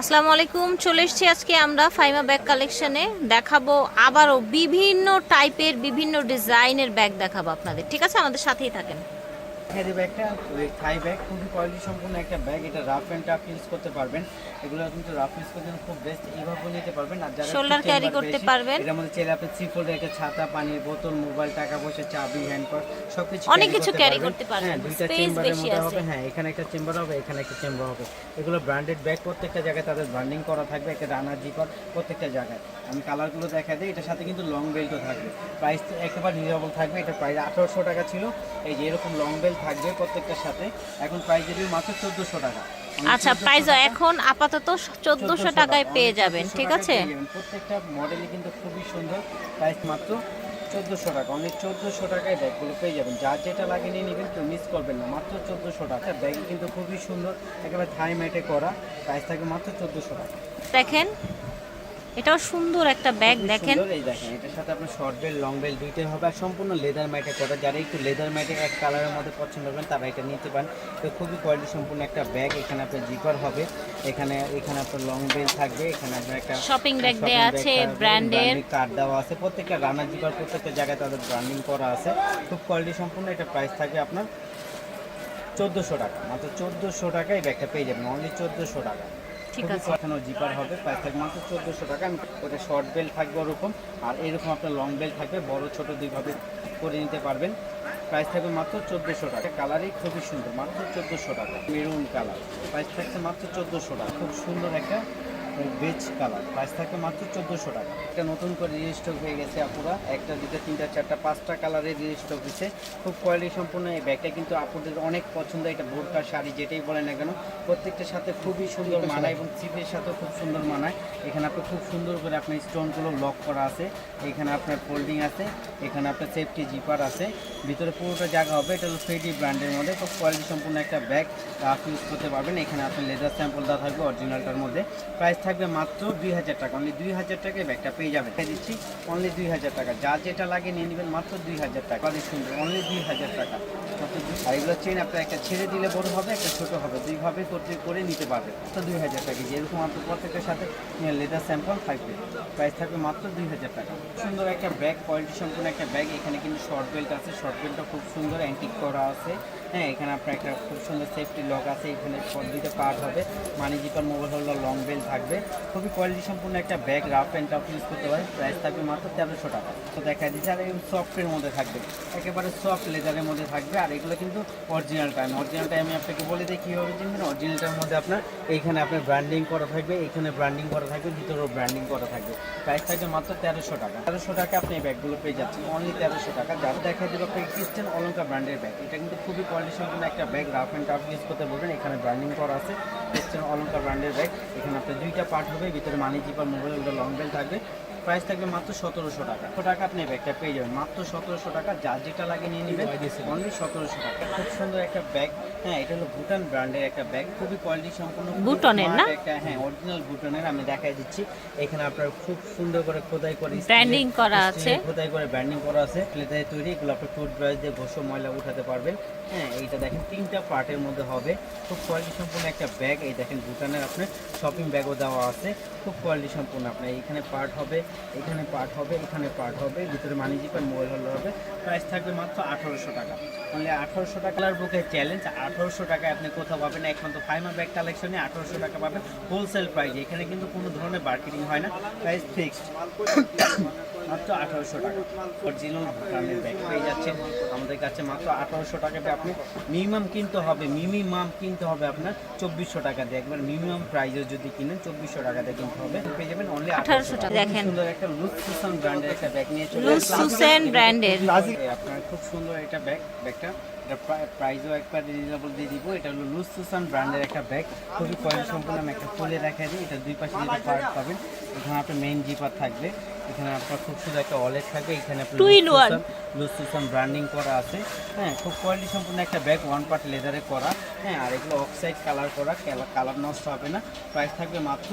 আসসালামু আলাইকুম, চলে এসেছি আজকে আমরা ফাইমা ব্যাগ কালেকশনে দেখাবো আবারও বিভিন্ন টাইপের বিভিন্ন ডিজাইনের ব্যাগ দেখাবো আপনাদের। ঠিক আছে? আমাদের সাথেই থাকেন। দেখাই দেবে একটা। থাই ব্যাগ খুবই কোয়ালিটি সম্পূর্ণ একটা ব্যাগ এটা রাফ অ্যান্ড টাফ ইউজ করতে পারবেন। এগুলো কিন্তু রাফ ইউজ করতে খুব বেস্ট এইভাবে নিতে পারবেন। আর যারা carry chamber করতে পারবেন। এটার মধ্যে চাইলে আপনি থ্রি ফোল্ডের একটা ছাতা পানির বোতল মোবাইল টাকা পয়সা চাবি হ্যান্ড পাস সবকিছু অনেক কিছু পারবেন। করতে পারবেন। হ্যাঁ দুইটা চেম্বারের বেশি মধ্যে আছে। হবে হ্যাঁ এখানে একটা চেম্বার হবে এখানে একটা চেম্বার হবে। এগুলো ব্র্যান্ডেড ব্যাগ প্রত্যেকটা জায়গায় তাদের ব্র্যান্ডিং করা থাকবে। একটা রানার জিপার প্রত্যেকটা জায়গায়। আমি কালারগুলো দেখা দিই এটার সাথে কিন্তু লং বেল্টও থাকবে। প্রাইস একেবারে রিজনেবল থাকবে। এটা প্রাইস আঠারোশো টাকা ছিল। এই যে এরকম লং বেল্ট থাকবে প্রত্যেকটার সাথে। এখন প্রাইস যদি মাত্র চোদ্দোশো টাকা। মানে আচ্ছা 1400 প্রাইস এখন আপাতত চোদ্দোশো টাকায় পেয়ে যাবেন ঠিক আছে? প্রত্যেকটা মডেলই কিন্তু খুবই সুন্দর। প্রাইস মাত্র চোদ্দোশো টাকা। অনেক চোদ্দোশো টাকায় ব্যাগগুলো পেয়ে যাবেন। যার যেটা লাগে নিয়ে নেবেন কেউ মিস করবেন না। মাত্র চোদ্দোশো টাকা। ব্যাগ কিন্তু খুবই সুন্দর। একেবারে থাই ম্যাটে করা। প্রাইস থাকে মাত্র চোদ্দোশো টাকা। দেখেন এটাও সুন্দর একটা ব্যাগ দেখেন। এই দেখেন এটার সাথে আপনার শর্ট বেল লং বেল দুইটাই হবে আর সম্পূর্ণ লেদার ম্যাটে করা যারা একটু লেদার ম্যাটে এক কালারের মধ্যে পছন্দ করবেন তারা এটা নিতে পারেন। তো খুবই কোয়ালিটি সম্পূর্ণ একটা ব্যাগ এখানে আপনার জিপার হবে এখানে এখানে আপনার লং বেল থাকবে এখানে আপনার একটা শপিং ব্যাগ দেয়া আছে ব্র্যান্ডের card দেওয়া আছে। প্রত্যেকটা রানার জিপার প্রত্যেকটা জায়গায় তাদের ব্র্যান্ডিং করা আছে। খুব কোয়ালিটি সম্পূর্ণ এটা প্রাইস থাকবে আপনার চোদ্দোশো টাকা। মাত্র চোদ্দোশো টাকায় ব্যাগটা পেয়ে যাবেন। অনলি চোদ্দোশো টাকা। ঠিক আছে। পাঠানো জিপার হবে প্রাইস থাকবে মাত্র চোদ্দোশো টাকা। আমি ওটা শর্ট বেল্ট থাকবে ওরকম আর এরকম আপনার লং বেল্ট থাকবে বড় ছোট দুইভাবে করে নিতে পারবেন। প্রাইস থাকবে মাত্র চোদ্দোশো টাকা। কালারই খুবই সুন্দর মাত্র চোদ্দোশো টাকা। মেরুন কালার প্রাইস থাকছে মাত্র চোদ্দোশো টাকা। খুব সুন্দর একটা বেজ কালার প্রাইস থাকবে মাত্র চোদ্দোশো টাকা। এটা নতুন করে রিস্টক হয়ে গেছে আপুরা। একটা দুটো তিনটা চারটা পাঁচটা কালারের রিস্টক হয়েছে। খুব কোয়ালিটি সম্পূর্ণ এই ব্যাগটা কিন্তু আপুদের অনেক পছন্দ। এটা বোরকা শাড়ি যেটাই বলে না কেন প্রত্যেকটার সাথে খুবই সুন্দর মানায় এবং চিপের সাথেও খুব সুন্দর মানায়। এখানে আপনি খুব সুন্দর করে আপনার স্টোনগুলো লক করা আছে। এখানে আপনার ফোল্ডিং আছে। এখানে আপনার সেফটি জিপার আছে। ভিতরে পুরোটা জায়গা হবে। এটা হলো ফেডি ব্র্যান্ডের মধ্যে। খুব কোয়ালিটি সম্পূর্ণ একটা ব্যাগ আপনি ইউজ করতে পারবেন। এখানে আপনার লেদার স্যাম্পল দেওয়া থাকবে অরিজিনালটার মধ্যে। প্রাইস থাকবে মাত্র দুই হাজার টাকা। অনলি দুই হাজার টাকায় ব্যাগটা পেয়ে যাবেন। তাই দিচ্ছি অনলি দুই হাজার টাকা। যা যেটা লাগে নিয়ে নেবেন মাত্র দুই হাজার টাকা। অনেক সুন্দর অনলি দুই হাজার টাকা। আর এগুলো চেন আপনার একটা ছেড়ে দিলে বড় হবে, একটা ছোট হবে। দুইভাবে করতে, করে নিতে পারবে তো দুই হাজার টাকা। যেরকম আপনার প্রত্যেকের সাথে লেদার স্যাম্পল থাকবে প্রাইস থাকবে মাত্র দুই হাজার টাকা। সুন্দর একটা ব্যাগ কোয়ালিটি সম্পূর্ণ একটা ব্যাগ এখানে কিন্তু শর্ট বেল্ট আছে। শর্ট বেল্টটা খুব সুন্দর অ্যান্টিক করা আছে। হ্যাঁ এখানে আপনার একটা খুব সুন্দর সেফটি লক আছে, এখানে দুইটা পার্ট হবে। Money zipper mobile holder long belt থাকবে। খুবই কোয়ালিটি সম্পূর্ণ একটা bag rough and tough use করতে পারেন। প্রাইস থাকবে মাত্র তেরোশো টাকা। তো দেখা দিচ্ছে, আর এই সফটের মধ্যে থাকবে। একেবারে সফট লেদারের মধ্যে থাকবে, আর এগুলো কিন্তু অরিজিনাল টাইম অরিজিনাল টাইম আমি আপনাকে বলে দিই কীভাবে চিনবেন অরিজিনালটার মধ্যে আপনার এইখানে আপনার ব্র্যান্ডিং করা থাকবে, এইখানে ব্র্যান্ডিং করা থাকবে, ভিতরেও ব্র্যান্ডিং করা থাকবে। প্রাইস থাকবে মাত্র তেরোশো টাকা। তেরোশো টাকা আপনি এই ব্যাগগুলো পেয়ে যাচ্ছেন। অনলি তেরোশো টাকা। যার দেখা দেবো আপনাকে ক্রিস্টান অলঙ্কার ব্র্যান্ডের ব্যাগ এটা কিন্তু খুবই কোয়ালিটি জন্য একটা bag rough and tough use করতে বলবেন, এখানে ব্র্যান্ডিং করা আছে। অলঙ্কার ব্র্যান্ডের ব্যাগ এখানে আপনার দুইটা পার্ট হবে, ভিতরে money zipper mobile long belt থাকবে। প্রাইস থাকবে মাত্র সতেরোশো টাকা। সতেরো টাকা আপনি ব্যাগটা পেয়ে যাবেন? মাত্র সতেরোশো টাকা যা যেটা লাগে নিয়ে নেবেন অনলি সতেরোশো টাকা। খুব সুন্দর একটা ব্যাগ হ্যাঁ এটা হলো ভুটান ব্র্যান্ডের একটা ব্যাগ খুবই কোয়ালিটি সম্পূর্ণ ভুটানের না? একটা হ্যাঁ অরিজিনাল ভুটানের আমি দেখাই দিচ্ছি। এখানে আপনার খুব সুন্দর করে খোদাই করে Branding করা আছে। খোদাই করে ব্র্যান্ডিং করা আছে লেদারে তৈরি। এগুলো আপনি টুথব্রাশ দিয়ে ঘষো ময়লা উঠাতে পারবেন। হ্যাঁ এইটা দেখেন তিনটা পার্টের মধ্যে হবে। খুব কোয়ালিটি সম্পূর্ণ একটা ব্যাগ এই দেখেন ভুটানের আপনার শপিং ব্যাগও দেওয়া আছে। খুব কোয়ালিটি সম্পূর্ণ আপনার এখানে পার্ট হবে এখানে পার্ট হবে এখানে পার্ট হবে ভিতরে মানি জিপার মোবাইল হোল্ডার হবে। প্রাইস থাকবে মাত্র আঠারোশো টাকা। মানে আঠারোশো টাকার বুকে চ্যালেঞ্জ আঠারোশো টাকায় আপনি কোথাও পাবেন না, একমাত্র ফাইমা ব্যাগ কালেকশনে আঠারোশো টাকা পাবেন। হোলসেল প্রাইসে এখানে কিন্তু কোনো ধরনের বার্কেটিং হয় না। প্রাইস ফিক্সড মাত্র আঠারোশো টাকা। অরিজিনাল ভুটানের ব্যাগ পেয়ে যাচ্ছেন। আমাদের কাছে মাত্র আঠারোশো টাকাতে আপনি মিনিমাম কিনতে হবে মিনিমাম কিনতে হবে আপনার চব্বিশশো টাকা দিয়ে। একবার মিনিমাম প্রাইসে যদি কিনেন চব্বিশশো টাকা দিয়ে কিনতে হবে। পেয়ে যাবেন অনলি আঠারোশো টাকা। দেখেন। সুন্দর একটা লুজ সুসান ব্র্যান্ডের একটা ব্যাগ নিয়ে চলে। ব্র্যান্ডের আপনার খুব সুন্দর একটা ব্যাগ ব্যাগটা এটা প্রাইসও একবার রিজনেবল দিয়ে দিব। এটা হলো লুজ সুসান ব্র্যান্ডের একটা ব্যাগ খুবই কোয়ালিটি সম্পূর্ণ আমি একটা খুলে দেখা দিই। এটা দুই পাশে যেটা পার্ট পাবেন। এখানে আপনার মেইন জিপার থাকবে। এখানে আপনার খুব সুন্দর একটা ওয়ালেট থাকবে। এখানে আপনার লুজ সুসান ব্র্যান্ডিং করা আছে। হ্যাঁ খুব কোয়ালিটি সম্পূর্ণ একটা ব্যাগ ওয়ান পার্ট লেদারে করা। হ্যাঁ আর এগুলো অক্সাইড কালার করা। কালার নষ্ট হবে না। প্রাইস থাকবে মাত্র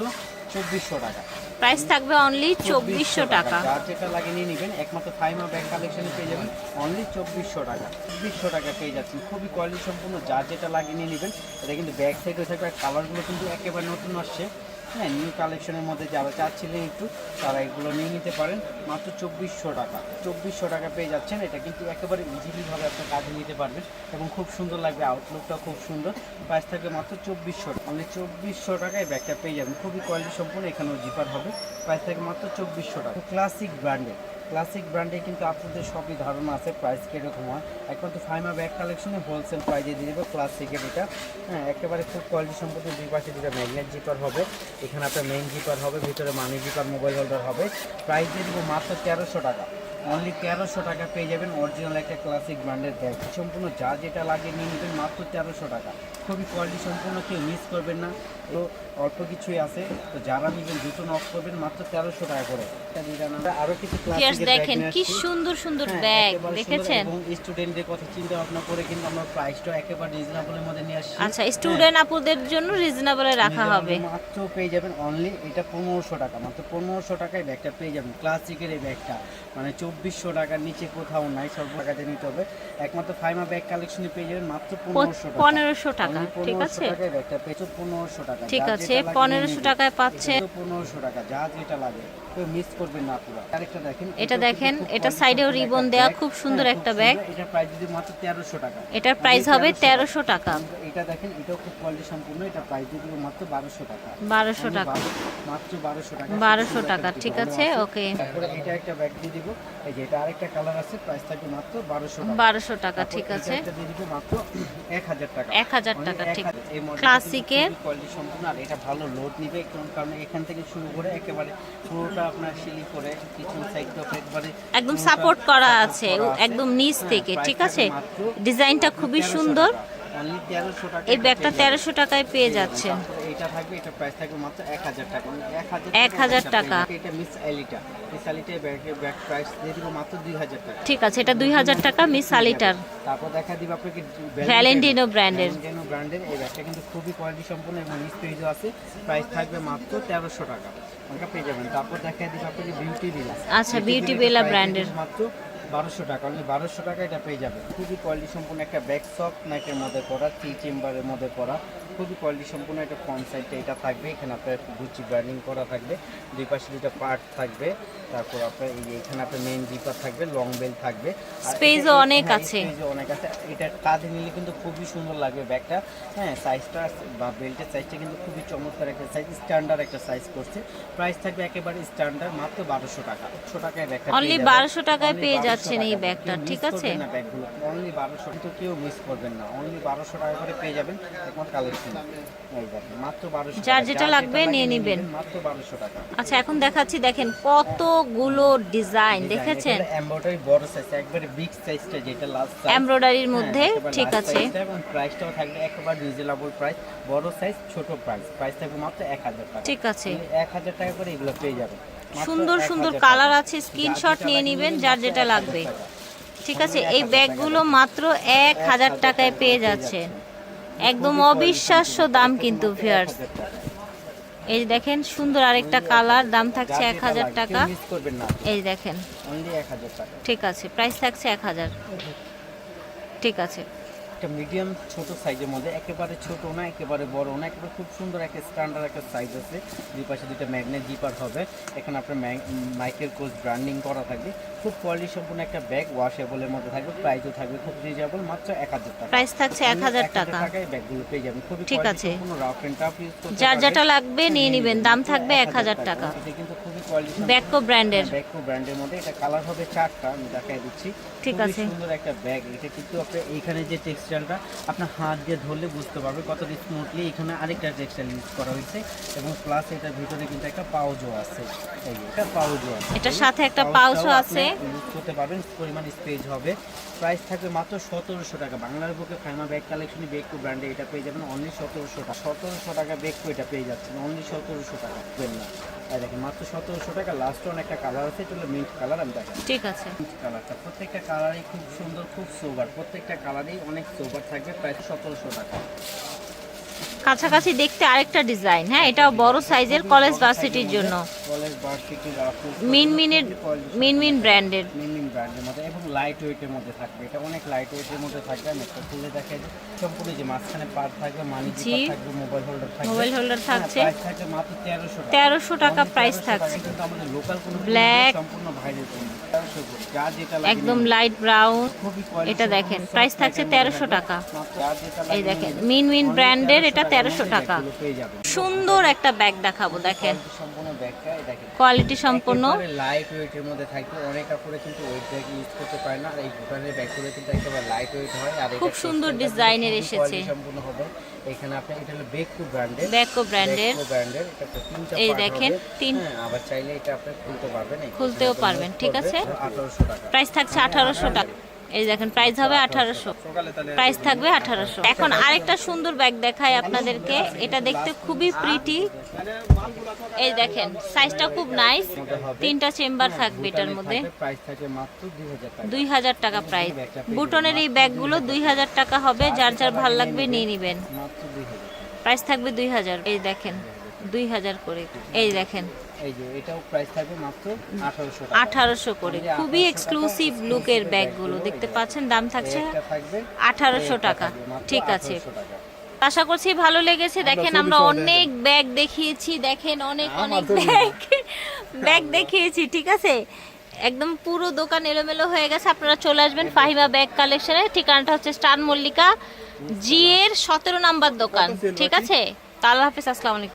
চব্বিশশো টাকা। প্রাইস থাকবে অনলি চব্বিশশো টাকা। যার যেটা লাগে নিয়ে নেবেন একমাত্র ফাইমা ব্যাগ কালেকশনে পেয়ে যাবেন অনলি চব্বিশশো টাকা। চব্বিশশো টাকা পেয়ে যাচ্ছেন। খুবই কোয়ালিটি সম্পূর্ণ যার যেটা লাগে নিয়ে নেবেন এটা কিন্তু ব্যাগ সাইডে থাকবে আর কালারগুলো কিন্তু একেবারে নতুন আসছে। হ্যাঁ নিউ কালেকশনের মধ্যে যারা চাচ্ছিলেন একটু, তারা এগুলো নিয়ে নিতে পারেন। মাত্র চব্বিশশো টাকা। চব্বিশশো টাকা পেয়ে যাচ্ছেন। এটা কিন্তু একেবারে ইজিলিভাবে আপনার কাজে নিতে পারবেন এবং খুব সুন্দর লাগবে। আউটলুকটা খুব সুন্দর। প্রাইস থাকবে মাত্র চব্বিশশো টাকা। মানে চব্বিশশো টাকায় ব্যাগটা পেয়ে যাবেন। খুবই কোয়ালিটি সম্পূর্ণ এখানেও জিপার হবে। প্রাইস থাকবে মাত্র চব্বিশশো টাকা। ক্লাসিক ব্র্যান্ডের ক্লাসিক ব্র্যান্ডে কিন্তু আপনাদের সবই ধারণা আছে প্রাইস কীরকম হয় একমাত্র ফাইমা ব্যাগ কালেকশনে হোলসেল প্রাইজে দিয়ে দেবো ক্লাসিকের এটা। হ্যাঁ একেবারে খুব কোয়ালিটি সম্পর্কে দুই পাশে দুটা ম্যাগনেট জিপার হবে। এখানে আপনার মেইন জিপার হবে, ভিতরে মানি জিপার মোবাইল হোল্ডার হবে। প্রাইস দিয়ে দেবো মাত্র তেরোশো টাকা। অনলি তেরোশো টাকা পেয়ে যাবেন অরিজিনাল একটা ক্লাসিক ব্র্যান্ডের ব্যাগ সম্পূর্ণ যা যেটা লাগে নিয়ে নেবেন মাত্র তেরোশো টাকা। খুবই কোয়ালিটি সম্পূর্ণ, কেউ মিস করবেন না। তো অল্প কিছুই আছে। তো যারা নেবেন দুটো নক করবেন মাত্র তেরোশো টাকা করে। আরও কিছু দেখেন কি সুন্দর সুন্দর ব্যাগ দেখেছেন? স্টুডেন্টদের কথা চিন্তা ভাবনা করে কিন্তু আমরা প্রাইসটা একেবারে রিজনেবলের মধ্যে নিয়ে আসছি। আচ্ছা স্টুডেন্ট আপুদের জন্য রিজনেবলে রাখা হবে। মাত্র পেয়ে যাবেন অনলি এটা পনেরোশো টাকা মাত্র পনেরোশো টাকায় ব্যাগটা পেয়ে যাবেন। ক্লাসিকের এই ব্যাগটা মানে চব্বিশশো টাকার নিচে কোথাও নাই সব টাকাতে নিতে হবে। একমাত্র ফাইমা ব্যাগ কালেকশনে পেয়ে যাবেন মাত্র পনেরোশো টাকা। পনেরোশো টাকা ঠিক আছে? ব্যাগটা পেয়েছ পনেরোশো টাকা। ঠিক আছে। লাগে পনেরোশো টাকায়। পাচ্ছে। পনেরোশো টাকা যা যেটা লাগে। মিস করবেন না পুরো। আরেকটা দেখেন এটা দেখেন, এটা সাইডেও রিবন দেওয়া, খুব সুন্দর একটা। প্রাইস যদি মাত্র টাকা। এটার প্রাইস হবে 1300 তেরোশো টাকা। এটা দেখেন এটাও খুব কোয়ালিটি সম্পূর্ণ। এটা প্রাইস দিয়ে মাত্র বারোশো টাকা। টাকা। মাত্র টাকা। ঠিক আছে আছে। ওকে। এটা একটা ব্যাগ দিয়ে দিব। এই যে এটা আরেকটা কালার আছে প্রাইস থাকবে মাত্র বারোশো টাকা। বারোশো টাকা ঠিক আছে। দিয়ে দিব মাত্র টাকা। এক হাজার Only টাকা ঠিক। হাজার। ক্লাসিকের কোয়ালিটি সম্পূর্ণ। আর এটা ভালো লোড নিবে কারণ কারণ এখান থেকে শুরু করে একেবারে পুরোটা আপনার সিলি করে কিছু সাইড একবারে একদম সাপোর্ট করা আছে একদম নিচ হ্যাঁ, থেকে ঠিক আছে? ডিজাইনটা খুবই সুন্দর। টাকা। Only 1300 টাকা এই ব্যাগটা তেরোশো টাকায় পেয়ে যাচ্ছেন। তারপরে এটা থাকবে এটা প্রাইস থাকবে মাত্র এক হাজার টাকা। মানে এক হাজার এক হাজার টাকা। এটা মিস এলিটা মিস ব্যাগের ব্যাগ প্রাইস দিয়ে দিব মাত্র দুই হাজার টাকা। ঠিক আছে এটা দুই হাজার টাকা মিস আলিটার তারপর দেখা দিব আপনাকে ভ্যালেন্টিনো ব্র্যান্ডের। ভ্যালেন্টিনো ব্র্যান্ডের এই ব্যাগটা কিন্তু খুবই কোয়ালিটি সম্পূর্ণ এবং নিচ পেজও আছে। প্রাইস থাকবে মাত্র তেরোশো টাকা। ওটা পেয়ে যাবেন। তারপর দেখা দিব আপনাকে বিউটি বিলা আচ্ছা, Beauty Bella ব্র্যান্ডের। মাত্র বারোশো টাকা। অনলি বারোশো টাকা এটা পেয়ে যাবে খুবই কোয়ালিটি সম্পূর্ণ একটা ব্যাক সক নাইটের মধ্যে করা থ্রি চেম্বারের মধ্যে করা খুবই কোয়ালিটি সম্পূর্ণ একটা ফ্রন্ট সাইডটা এটা থাকবে এখানে আপনার গুচি ব্র্যান্ডিং করা থাকবে দুই পাশে দুটো পার্ট থাকবে তারপর আপনার এই এখানে আপনার মেইন জিপার থাকবে লং বেল থাকবে। ও অনেক হ্যাঁ, আছে। space ও অনেক আছে। এটা কাঁধে নিলে কিন্তু খুবই সুন্দর লাগবে ব্যাগটা। হ্যাঁ সাইজটা বা বেল্টের সাইজটা কিন্তু খুবই চমৎকার একটা সাইজ স্ট্যান্ডার্ড একটা সাইজ করছে। প্রাইস থাকবে একেবারে স্ট্যান্ডার্ড মাত্র বারোশো টাকা। একশো টাকায় ব্যাগটা Only 1200 টাকায় পেয়ে যাচ্ছেন এই ব্যাগটা, ঠিক আছে? না ব্যাগগুলো। অনলি বারোশো কিন্তু কেউ মিস করবেন না। অনলি বারোশো টাকা করে পেয়ে যাবেন। একমাত্র কালেকশন যার যেটা লাগবে নিয়ে নিবেন। আচ্ছা এখন দেখাচ্ছি দেখেন কতগুলো ডিজাইন দেখেছেন? এমব্রয়ডারি বড় সাইজ একবারে বিগ সাইজটা যেটা লাস্ট এমব্রয়ডারির মধ্যে ঠিক আছে। এবং প্রাইসটাও থাকবে একেবারে রিজনেবল প্রাইস বড় সাইজ ছোট প্রাইস প্রাইস থাকবে মাত্র এক হাজার টাকা। ঠিক আছে। এক হাজার টাকা করে এগুলো পেয়ে যাবেন। সুন্দর সুন্দর কালার আছে স্ক্রিনশট নিয়ে নেবেন যার যেটা লাগবে। ঠিক আছে এই ব্যাগগুলো মাত্র এক হাজার টাকায় পেয়ে যাচ্ছেন। একদম অবিশ্বাস্য দাম কিন্তু ভিয়ার্স এই যে দেখেন সুন্দর আরেকটা কালার দাম থাকছে এক হাজার টাকা। মিস করবেন না। এই দেখেন। ঠিক আছে প্রাইস থাকছে এক হাজার। ঠিক আছে। একটা মিডিয়াম ছোট সাইজের মধ্যে। একেবারে ছোট না একেবারে বড় না একেবারে খুব সুন্দর একটা স্ট্যান্ডার্ড একটা সাইজ আছে। দুই পাশে দুটো ম্যাগনেট জিপার হবে। এখানে আপনার মাইকেল কোচ ব্র্যান্ডিং করা থাকবে। খুব কোয়ালিটি সম্পূর্ণ একটা ব্যাগ ওয়াশেবলের মধ্যে থাকবে প্রাইসও থাকবে খুব রিজনেবল মাত্র এক হাজার টাকা। প্রাইস থাকছে এক হাজার টাকা। টাকায় ব্যাগগুলো পেয়ে যাবেন। খুবই ঠিক আছে। যার যেটা লাগবে নিয়ে নিবেন। দাম থাকবে এক হাজার টাকা। কিন্তু খুবই কোয়ালিটি ব্যাকো ব্র্যান্ডের ব্যাকো ব্র্যান্ডের মধ্যে। এটা কালার হবে চারটা আমি দেখাই দিচ্ছি। ঠিক আছে। সুন্দর একটা ব্যাগ এটা কিন্তু আপনি এইখানে যে টেক্সটাইলটা আপনার হাত দিয়ে ধরলে বুঝতে পারবে কত স্মুথলি এখানে আরেকটা টেক্সটাইল ইউজ করা হয়েছে। এবং প্লাস এটার ভিতরে কিন্তু একটা পাউজও আছে। এই এটা পাউজও আছে। এটার সাথে একটা পাউচও আছে। ইউজ করতে পারবেন পরিমাণ স্পেস হবে। প্রাইস থাকবে মাত্র সতেরোশো টাকা। বাংলার বুকে ফাইমা ব্যাগ কালেকশনে বেকু ব্র্যান্ডে এটা পেয়ে যাবেন। অনলি সতেরোশো টাকা। সতেরোশো টাকা বেকু এটা পেয়ে যাচ্ছেন। অনলি সতেরোশো টাকা। না তাই দেখেন মাত্র সতেরোশো টাকা লাস্ট অন একটা কালার আছে এটা হলো মিন্ট কালার আমি দেখাই ঠিক আছে। মিন্ট কালারটা প্রত্যেকটা কালারই খুব সুন্দর খুব সোবার প্রত্যেকটা কালারেই অনেক সোবার থাকবে প্রায় সতেরোশো টাকা। কাছাকাছি দেখতে আরেকটা ডিজাইন হ্যাঁ এটাও বড় সাইজের কলেজ ভার্সিটির জন্য। কলেজ ভার্সিটি মিনমিনের মিনমিন ব্র্যান্ডের মিনিং ব্র্যান্ডের মধ্যে এবং লাইট ওয়েটের মধ্যে থাকবে। এটা অনেক লাইট ওয়েটের মধ্যে থাকবে আমি একটা খুলে দেখাই। সম্পূর্ণ যে মাঝখানে পার থাকবে মানি। থাকবে মোবাইল হোল্ডার থাকবে। মোবাইল হোল্ডার থাকছে। প্রাইস থাকবে মাত্র 1300 টাকা। তেরোশো টাকা Only প্রাইস থাকছে। কিন্তু আমাদের লোকাল কোনো Black। সম্পূর্ণ ভাইরাল 1300 একদম লাইট ব্রাউন এটা দেখেন প্রাইস থাকছে তেরোশো টাকা। এই দেখেন। মিনমিন Only ব্র্যান্ডের এটা তেরোশো টাকা। সুন্দর একটা ব্যাগ দেখাবো দেখেন। সম্পূর্ণ ব্যাগটা কোয়ালিটি সম্পূর্ণ লাইট ওয়েটের মধ্যে থাকবে। অনেক কাপড়ে কিন্তু ওয়েট ব্যাগ ইউজ করতে পারে না। আর এই ভুটানের ব্যাগগুলো কিন্তু একেবারে লাইট ওয়েট হয়। আর খুব সুন্দর ডিজাইনের এসেছে। সম্পূর্ণ হবে। এখানে আপনি এটা হলো বেকো ব্র্যান্ডের ব্যাকো ব্র্যান্ডের বেকো ব্র্যান্ডের এটা তিনটা এই দেখেন, তিন- হ্যাঁ, আবার চাইলে এটা আপনি খুলতে পারবেন। খুলতেও পারবেন, ঠিক আছে? 1800 টাকা। প্রাইস থাকছে আঠারোশো টাকা। এই দেখেন প্রাইস হবে আঠারোশো। প্রাইস থাকবে আঠারোশো। এখন আরেকটা সুন্দর ব্যাগ দেখাই আপনাদেরকে। এটা দেখতে খুবই প্রিটি এই দেখেন সাইজটা খুব নাইস তিনটা চেম্বার থাকবে এটার মধ্যে। প্রাইস থাকে মাত্র 2000 টাকা। দুই হাজার টাকা প্রাইস বুটনের এই ব্যাগগুলো দুই হাজার টাকা। হবে যার যার ভালো লাগবে নিয়ে নিবেন। মাত্র 2000 প্রাইস থাকবে দুই হাজার। এই দেখেন দুই হাজার করে। এই দেখেন এই যে এটাও প্রাইস থাকবে মাত্র 1800 টাকা। আঠারোশো করে। খুবই এক্সক্লুসিভ লুকের ব্যাগগুলো দেখতে পাচ্ছেন দাম থাকছে একটা থাকবে আঠারোশো টাকা। ঠিক আছে। আশা করছি ভালো লেগেছে। দেখেন আমরা অনেক ব্যাগ দেখিয়েছি। দেখেন অনেক অনেক ব্যাগ ব্যাগ দেখিয়েছি। ঠিক আছে? একদম পুরো দোকান এলোমেলো হয়ে গেছে। আপনারা চলে আসবেন ফাহিমা ব্যাগ কালেকশনে ঠিকানাটা হচ্ছে স্টান মল্লিকা জি এর সতেরো নাম্বার দোকান। ঠিক আছে? আল্লাহ হাফিজ আসসালামু আলাইকুম।